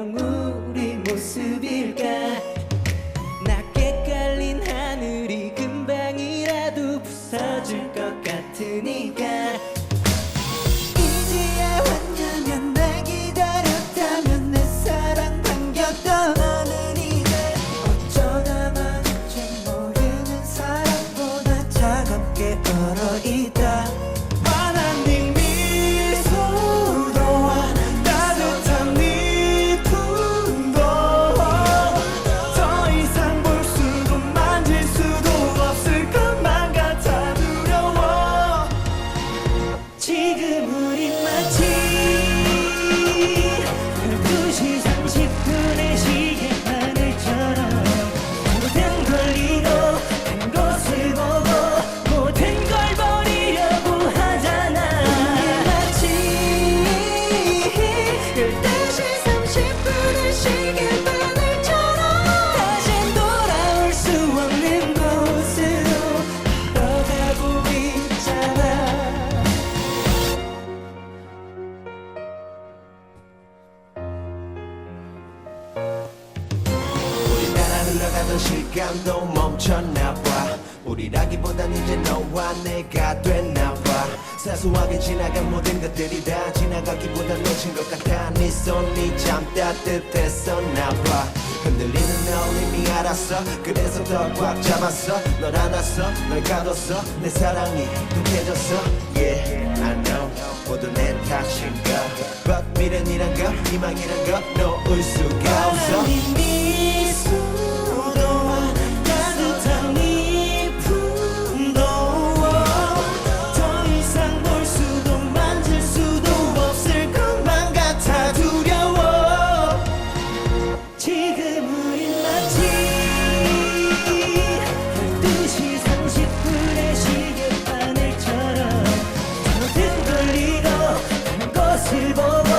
분명 우리 모습일까? 낮게 깔린 하늘이 금방이라도 부서질 것 같으니까. 이제야 왔냐면 날 기다렸다면 내 사랑 반겼던 나는 이제 어쩌다 마주친 모르는 사람보다 차갑게 얼어있다 흘러가던 시간도 멈췄나봐 우리라기보단 이제 너와 내가 됐나봐 사소하게 지나간 모든 것들이 다 지나가기보다 놓친 것 같아. 네 손이 참 따뜻했었나봐 흔들리는 널 이미 알았어. 그래서 더 꽉 잡았어. 널 안았어. 널 가뒀어. 내 사랑이 독해졌어. Yeah I know. 모두 내 탓인가. But 미련이란 거 희망이란 거 놓을 수가 없어. 네 people